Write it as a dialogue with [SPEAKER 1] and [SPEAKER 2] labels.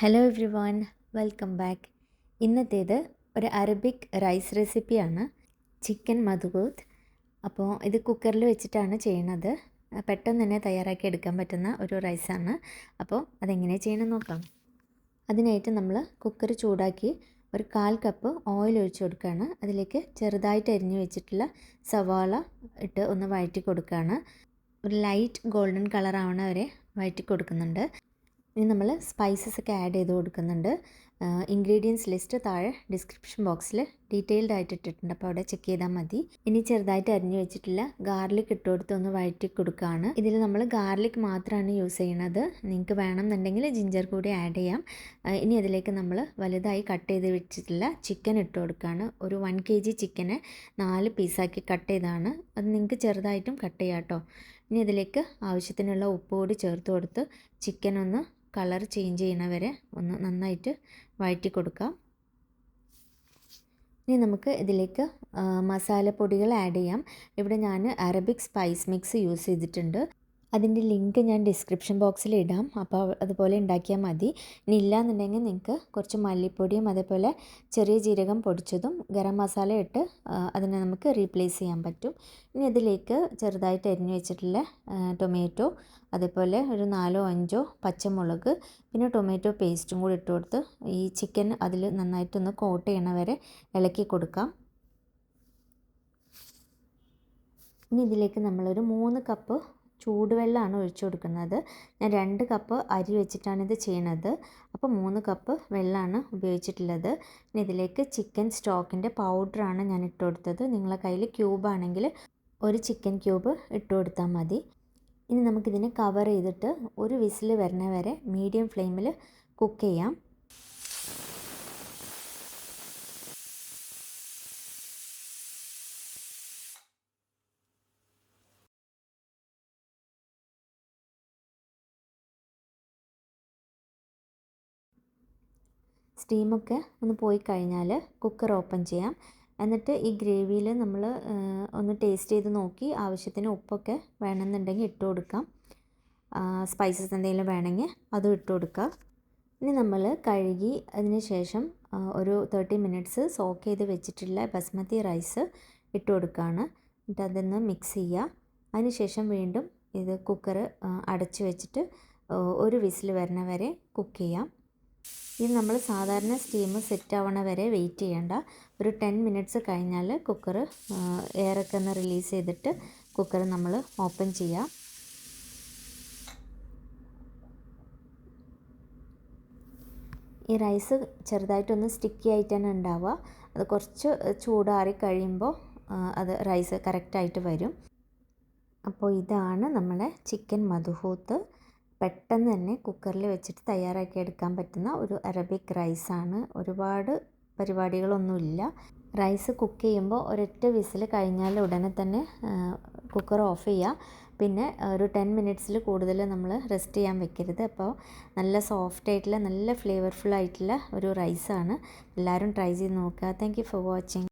[SPEAKER 1] Hello everyone welcome back ഇന്നത്തേത് ഒരു Arabic rice റെസിപ്പിയാണ് ചിക്കൻ മധുബൂത്ത് അപ്പോൾ ഇത് കുക്കറിൽ വെച്ചിട്ടാണ് ചെയ്യണത്. പെട്ടെന്ന് തന്നെ തയ്യാറാക്കി എടുക്കാൻ പറ്റുന്ന ഒരു റൈസാണ് അപ്പോൾ അതെങ്ങനെ ചെയ്യണം നോക്കാം. അതിനായിട്ട് നമ്മൾ കുക്കർ ചൂടാക്കി ഒരു കാൽ കപ്പ് ഓയിൽ ഒഴിച്ച് കൊടുക്കുകയാണ്. അതിലേക്ക് ചെറുതായിട്ട് അരിഞ്ഞു വെച്ചിട്ടുള്ള സവാള ഇട്ട് ഒന്ന് വഴറ്റി കൊടുക്കുകയാണ്. ഒരു ലൈറ്റ് ഗോൾഡൻ കളർ വരെ വഴറ്റി കൊടുക്കുന്നുണ്ട്. ഇനി നമ്മൾ സ്പൈസസ് ഒക്കെ ആഡ് ചെയ്ത് കൊടുക്കുന്നുണ്ട്. ഇൻഗ്രീഡിയൻസ് ലിസ്റ്റ് താഴെ ഡിസ്ക്രിപ്ഷൻ ബോക്സിൽ ഡീറ്റെയിൽഡ് ആയിട്ട് ഇട്ടിട്ടുണ്ട്. അപ്പോൾ അവിടെ ചെക്ക് ചെയ്താൽ മതി. ഇനി ചെറുതായിട്ട് അരിഞ്ഞു വെച്ചിട്ടില്ല ഗാർലിക് ഇട്ട് കൊടുത്ത് ഒന്ന് വഴറ്റി കൊടുക്കുകയാണ്. ഇതിൽ നമ്മൾ ഗാർലിക് മാത്രമാണ് യൂസ് ചെയ്യണത് നിങ്ങൾക്ക് വേണമെന്നുണ്ടെങ്കിൽ ജിഞ്ചർ കൂടി ആഡ് ചെയ്യാം. ഇനി അതിലേക്ക് നമ്മൾ വലുതായി കട്ട് ചെയ്ത് വെച്ചിട്ടില്ല ചിക്കൻ ഇട്ട് കൊടുക്കുകയാണ്. ഒരു വൺ കെ ജി ചിക്കനെ നാല് പീസാക്കി കട്ട് ചെയ്താണ് അത് നിങ്ങൾക്ക് ചെറുതായിട്ടും കട്ട് ചെയ്യാം കേട്ടോ. ഇനി ഇതിലേക്ക് ആവശ്യത്തിനുള്ള ഉപ്പ് കൂടി ചേർത്ത് കൊടുത്ത് ചിക്കൻ ഒന്ന് കളർ ചേഞ്ച് ചെയ്യണ വരെ ഒന്ന് നന്നായിട്ട് വഴറ്റി കൊടുക്കാം ഇനി നമുക്ക് ഇതിലേക്ക് മസാലപ്പൊടികൾ ആഡ് ചെയ്യാം. ഇവിടെ ഞാൻ അറബിക് സ്പൈസ് മിക്സ് യൂസ് ചെയ്തിട്ടുണ്ട്. അതിന്റെ ലിങ്ക് ഞാൻ ഡിസ്ക്രിപ്ഷൻ ബോക്സിൽ ഇടാം. അപ്പോൾ അതുപോലെ ഉണ്ടാക്കിയാൽ മതി. ഇനി ഇല്ലയെന്നുണ്ടെങ്കിൽ നിങ്ങൾക്ക് കുറച്ച് മല്ലിപ്പൊടിയും അതേപോലെ ചെറിയ ജീരകം പൊടിച്ചതും ഗരം മസാല ഇട്ട് അതിനെ നമുക്ക് റീപ്ലേസ് ചെയ്യാൻ പറ്റും. ഇനി അതിലേക്ക് ചെറുതായിട്ട് അരിഞ്ഞു വെച്ചിട്ടുള്ള ടൊമാറ്റോ അതേപോലെ ഒരു നാലോ അഞ്ചോ പച്ചമുളക് പിന്നെ ടൊമാറ്റോ പേസ്റ്റും കൂടി ഇട്ട് കൊടുത്ത് ഈ ചിക്കൻ അതിൽ നന്നായിട്ടൊന്ന് കോട്ട് ചെയ്യണ വരെ ഇളക്കി കൊടുക്കാം. ഇനി ഇതിലേക്ക് നമ്മളൊരു മൂന്ന് കപ്പ് ചൂടുവെള്ളമാണ് ഒഴിച്ചു കൊടുക്കുന്നത്. ഞാൻ രണ്ട് കപ്പ് അരി വെച്ചിട്ടാണ് ഇത് ചെയ്യണത്. അപ്പോൾ മൂന്ന് കപ്പ് വെള്ളമാണ് ഉപയോഗിച്ചിട്ടുള്ളത്. പിന്നെ ഇതിലേക്ക് ചിക്കൻ സ്റ്റോക്കിന്റെ പൗഡറാണ് ഞാൻ ഇട്ട് കൊടുത്തത്. നിങ്ങളെ കയ്യിൽ ക്യൂബാണെങ്കിൽ ഒരു ചിക്കൻ ക്യൂബ് ഇട്ട് കൊടുത്താൽ മതി. ഇനി നമുക്കിതിനെ കവർ ചെയ്തിട്ട് ഒരു വിസിൽ വരണ വരെ മീഡിയം ഫ്ലെയിമിൽ കുക്ക് ചെയ്യാം. സ്റ്റീമൊക്കെ ഒന്ന് പോയി കഴിഞ്ഞാൽ കുക്കർ ഓപ്പൺ ചെയ്യാം. എന്നിട്ട് ഈ ഗ്രേവിയിൽ നമ്മൾ ഒന്ന് ടേസ്റ്റ് ചെയ്ത് നോക്കി ആവശ്യത്തിന് ഉപ്പൊക്കെ വേണമെന്നുണ്ടെങ്കിൽ ഇട്ട് കൊടുക്കാം. സ്പൈസസ് എന്തെങ്കിലും വേണമെങ്കിൽ അതും ഇട്ട് കൊടുക്കാം. ഇനി നമ്മൾ കഴുകി അതിന് ശേഷം ഒരു തേർട്ടി മിനിറ്റ്സ് സോക്ക് ചെയ്ത് വെച്ചിട്ടുള്ള ബസ്മതി റൈസ് ഇട്ട് കൊടുക്കുകയാണ് എന്നിട്ട് അതൊന്ന് മിക്സ് ചെയ്യുക. അതിന് ശേഷം വീണ്ടും ഇത് കുക്കർ അടച്ച് വെച്ചിട്ട് ഒരു വിസിൽ വരണ വരെ കുക്ക് ചെയ്യാം. ഇത് നമ്മൾ സാധാരണ സ്റ്റീം സെറ്റ് ആവണ വരെ വെയിറ്റ് ചെയ്യേണ്ട. ഒരു ടെൻ മിനിറ്റ്സ് കഴിഞ്ഞാൽ കുക്കർ എയറൊക്കെ ഒന്ന് റിലീസ് ചെയ്തിട്ട് കുക്കർ നമ്മൾ ഓപ്പൺ ചെയ്യാം. ഈ റൈസ് ചെറുതായിട്ടൊന്ന് സ്റ്റിക്കി ആയിട്ടാണ് ഉണ്ടാവുക. അത് കുറച്ച് ചൂടാറി കഴിയുമ്പോൾ അത് റൈസ് കറക്റ്റായിട്ട് വരും. അപ്പോൾ ഇതാണ് നമ്മളെ ചിക്കൻ മധുഹൂത്ത്. പെട്ടെന്ന് തന്നെ കുക്കറിൽ വെച്ചിട്ട് തയ്യാറാക്കി എടുക്കാൻ പറ്റുന്ന ഒരു അറബിക് റൈസാണ്. ഒരുപാട് പരിപാടികളൊന്നുമില്ല. റൈസ് കുക്ക് ചെയ്യുമ്പോൾ ഒരൊറ്റ വിസിൽ കഴിഞ്ഞാൽ ഉടനെ തന്നെ കുക്കർ ഓഫ് ചെയ്യുക പിന്നെ ഒരു ടെൻ മിനിറ്റ്സിൽ കൂടുതൽ നമ്മൾ റെസ്റ്റ് ചെയ്യാൻ വെക്കരുത്. അപ്പോൾ നല്ല സോഫ്റ്റ് ആയിട്ടുള്ള നല്ല ഫ്ലേവർഫുൾ ആയിട്ടുള്ള ഒരു റൈസാണ്. എല്ലാവരും ട്രൈ ചെയ്ത് നോക്കുക. Thank for watching.